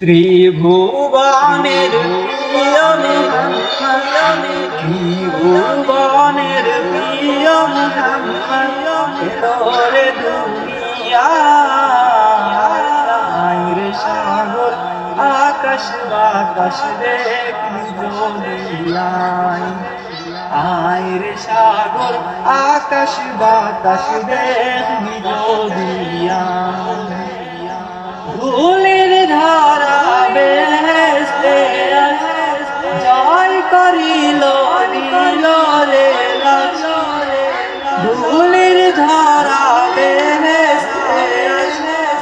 ত্রিভুবনের প্রিয়মে ত্রিভুবনের প্রিয় তোরে দুনিয়ায় রে সাগর, আকাশ বাতাস দেখলি দুনিয়ায় আয় রে সাগর, আকাশ বাতাস দেখলি ধারা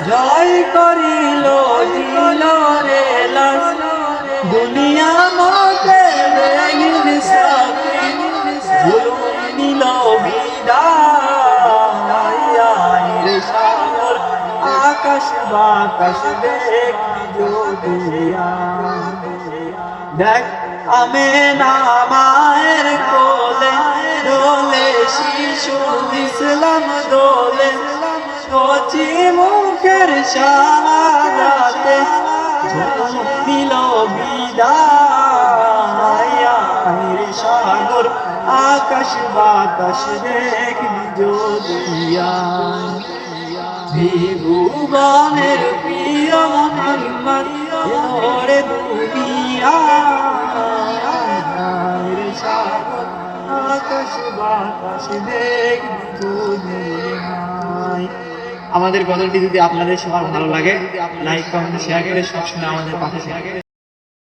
জয় করিল, দিল রে দুনিয়া মতে দিল বিদায় আকাশ বাতাস দেখি যদিয়া। দেখ, আমে না মায়ের কোলে শিশু ইসলাম দোলে কচি মুখের সারাতে দিল বিদায় রে সাগর আকাশ বাতাস দেখবি যদিয়া ত্রিভুবনের প্রিয় মোহাম্মদ দুনিয়া। আমাদের গজলটি যদি আপনাদের সবার ভালো লাগে লাইক কমেন্ট শেয়ার করে সবসময় আমাদের পাশে